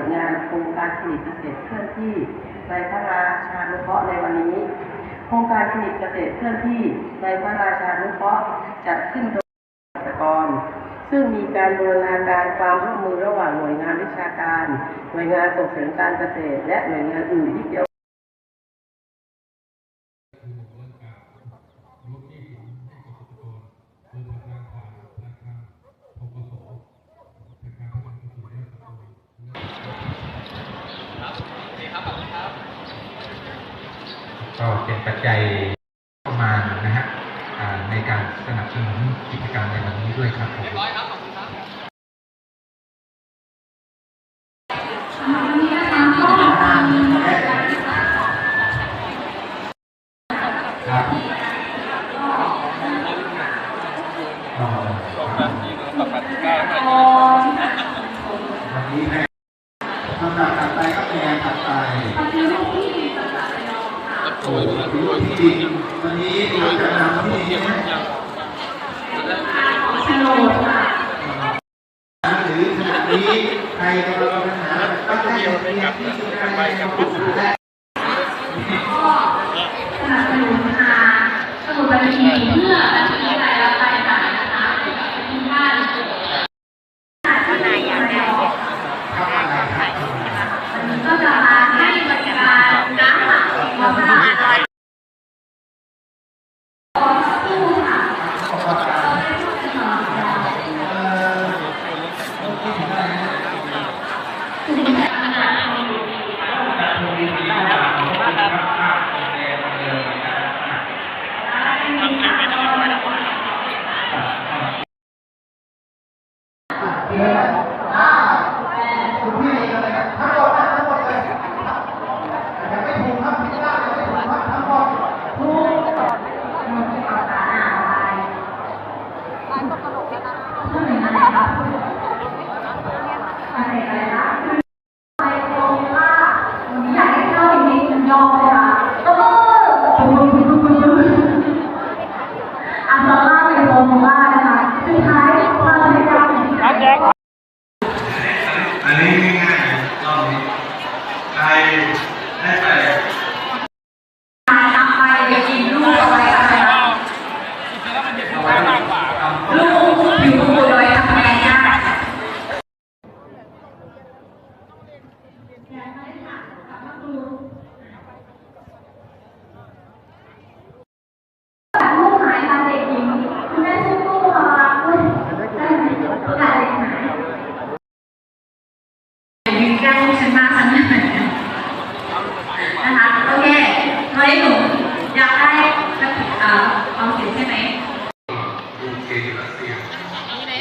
ดงานโครงการคลินิกเกษตรเคลื่อนที่ในพระราชานุเคราะห์ในวันนี้ โครงการคลินิกเกษตรเคลื่อนที่ในพระราชานุเคราะห์จัดขึ้นโดยเกษตรกร ซึ่งมีการบูรณาการความร่วมมือระหว่างหน่วยงานวิชาการ หน่วยงานส่งเสริมการเกษตร และหน่วยงานอื่นที่เกี่ยว ก็เป็นปัจจัยประมาณนะฮะในการสนับสนุนกิจกรรมในวันนี้ด้วยครับผมครับอ๋อวันนี้นะลำดับถัดไปก็เป็นงานถัดไป โอ้ยที่ดินวันนี้เราจะนำที่ดินนะหรือขณะนี้ใครกำลังปัญหาก็ได้เรียนที่สุดการไปกับผู้สูงและสนับสนุนมาสมุดบัญชีเพื่อ คุณ ราในโครงล่านะคะสุดท้ายความพยายาม